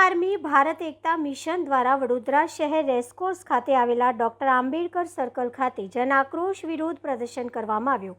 Army Bharat Ekta Mission દ્વારા વડોદરા શહેર racecourse ખાતે આવેલા ડોક્ટર આંબેડકર સર્કલ ખાતે જન આક્રોશ વિરોધ પ્રદર્શન કરવામાં આવ્યું.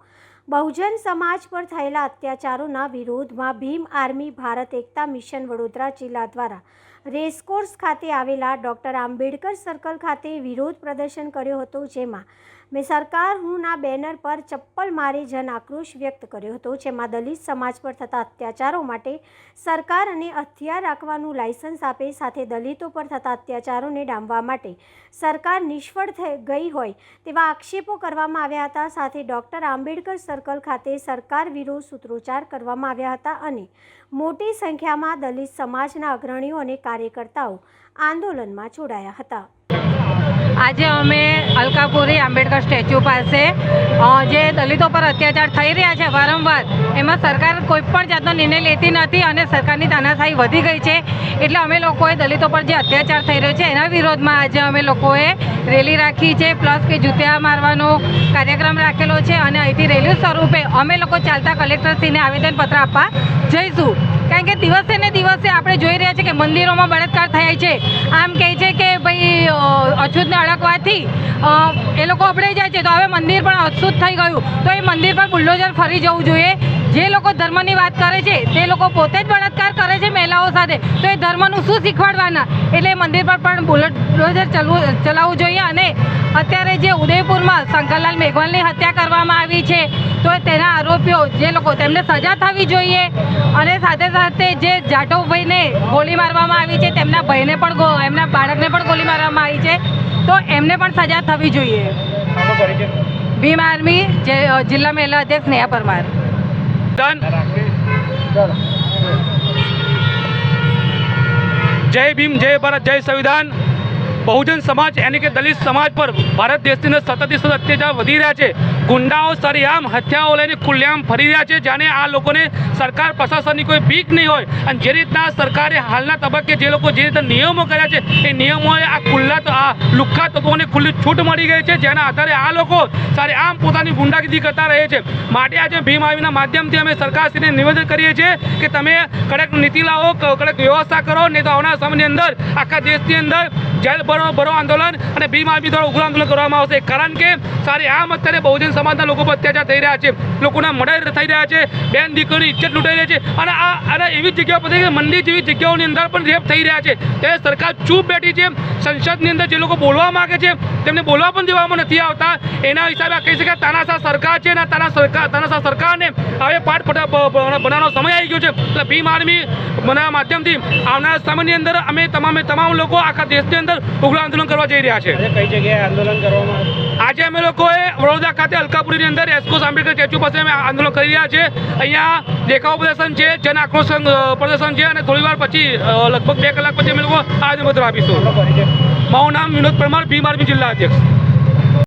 બહુજન સમાજ પર થયેલા અત્યાચારોના વિરોધમાં ભીમ આર્મી ભારત એકતા મિશન વડોદરા જિલ્લા દ્વારા રેસકોર્સ ખાતે આવેલા ડૉક્ટર આંબેડકર સર્કલ ખાતે વિરોધ પ્રદર્શન કર્યો હતો, જેમાં, મેં સરકાર હુંના બેનર પર ચપ્પલ મારી જન આક્રોશ વ્યક્ત કર્યો હતો, જેમાં દલિત સમાજ પર થતા અત્યાચારો માટે સરકાર અને હથિયાર રાખવાનું લાયસન્સ આપે, સાથે દલિતો પર થતા અત્યાચારોને ડામવા માટે સરકાર નિષ્ફળ થઈ ગઈ હોય તેવા આક્ષેપો કરવામાં આવ્યા હતા, સાથે ડૉક્ટર આંબેડકર સર્કલ ખાતે સરકાર વિરોધ સૂત્રોચ્ચાર કરવામાં આવ્યા હતા અને મોટી સંખ્યામાં દલિત સમાજના અગ્રણીઓ અને કાર્યકર્તાઓ આંદોલનમાં જોડાયા હતા. આજે અમે અલકાપુરી આંબેડકર સ્ટેચ્યુ પાસે જે દલિતો પર અત્યાચાર થઈ રહ્યા છે વારંવાર, એમાં સરકાર કોઈ પણ જાતનો નિર્ણય લેતી નથી અને સરકારની તાનાશાહી વધી ગઈ છે. એટલે અમે લોકોએ દલિતો પર જે અત્યાચાર થઈ રહ્યો છે, એના વિરોધમાં આજે અમે લોકોએ રેલી રાખી છે, પ્લસ કે જૂતિયા મારવાનો કાર્યક્રમ રાખેલો છે અને અહીંથી રેલી સ્વરૂપે અમે લોકો ચાલતા કલેક્ટરશ્રીને આવેદનપત્ર આપવા જઈશું. કારણ કે દિવસે ને દિવસે આપણે જોઈ રહ્યા છીએ કે મંદિરોમાં બળાત્કાર થાય છે. આમ કહે છે કે અછૂતને અડકવાથી એ લોકો અભડાઈ જાય છે. તો હવે મંદિર પણ અછૂત થઈ ગયું. તો એ મંદિર પર બુલ્ડોઝર ફરી જવું જોઈએ. જે લોકો ધર્મની વાત કરે છે તે લોકો પોતે જ બળાત્કાર કરે છે મહિલાઓ સાથે. તો એ ધર્મનું શું શીખવાડવાના? એટલે મંદિર પર પણ બુલડોઝર ચલવું ચલાવવું જોઈએ અને અત્યારે જે ઉદયપુરમાં શંકરલાલ મેઘવાલની હત્યા કરવામાં આવી છે તો તેના આરોપીઓ જે લોકો તેમને સજા થવી જોઈએ અને સાથે સાથે જે જાટવભાઈને ગોળી મારવામાં આવી છે તેમના ભાઈને પણ એમના બાળકને પણ ગોળી મારવામાં આવી છે તો એમને પણ સજા થવી જોઈએ. ભીમ આર્મી જે જિલ્લા મહિલા અધ્યક્ષ નેહા પરમાર. જય ભીમ જય ભારત જય સંવિધાન બહુજન સમાજ એની કે દલિત સમાજ પર ભારત દેશની સતત સતત અત્યાચાર વધી રહ્યા છે. ગુંડાઓ સરેઆમ હત્યાઓ લઈને ખુલ્લેઆમ ફરી રહ્યા છે. જાણે આ લોકોને સરકાર પ્રશાસનની કોઈ બીક નહીં હોય. અને જે રીતના સરકારે હાલના તબક્કે જે લોકો જે રીતે નિયમો કર્યા છે, એ નિયમોએ આ ખુલ્લા આ લુખ્ખા તત્વોને ખુલ્લી છૂટ મળી ગઈ છે. જેના આધારે આ લોકો સારે આમ પોતાની ગુંડાગીરી કરતા રહે છે. માટે આજે ભીમ આવીના માધ્યમથી અમે સરકારશ્રીને નિવેદન કરીએ છીએ કે તમે કડક નીતિ લાવો કડક વ્યવસ્થા કરો. નહીં તો આવનારા સમયની અંદર આખા દેશની અંદર જેલ ભરો ભરો આંદોલન અને ભીમ આર્મી દ્વારા ઉગ્ર આંદોલન કરવામાં આવશે. કારણ કે સારી આમ અત્યારે બહુજન સમાજના લોકો પર અત્યાચાર થઈ રહ્યા છે. લોકોના મર્ડર થઈ રહ્યા છે. બેન દીકરીની ઇજ્જત લૂંટાઈ રહી છે. અને આ અને એવી જગ્યાઓ પર મંદિર જેવી જગ્યાઓની અંદર પણ રેપ થઈ રહ્યા છે. ત્યારે સરકાર ચૂપ બેઠી છે. સંસદની અંદર જે લોકો બોલવા માગે છે, તેમને બોલવા પણ દેવામાં નથી આવતા. એના હિસાબે આ કહી શકાય તાનાશાહ સરકાર છે અને તાના સરકાર તાનાશાહ સરકારને હવે પાઠ બનાવવાનો સમય આવી ગયો છે. એટલે ભીમ આર્મી માધ્યમથી આવનારા સમયની અંદર અમે તમામે તમામ લોકો આખા દેશની અંદર ઉગ્ર આંદોલન કરવા જઈ રહ્યા છે. આજે કઈ જગ્યાએ આંદોલન કરવામાં આજે અમે લોકોએ વડોદરા ખાતે અલકાપુરીની અંદર એસકોસ આંબેડકર સ્ટેચ્યુ પાસે અમે આંદોલન કરી રહ્યા છે અહીંયા દેખાવ પ્રદર્શન છે જન આક્રોશ પ્રદર્શન છે અને થોડી વાર પછી લગભગ બે કલાક પછી અમે લોકો આવેદનપત્ર આપીશું. મારું નામ વિનોદ પરમાર ભીમ આર્મી જિલ્લા અધ્યક્ષ.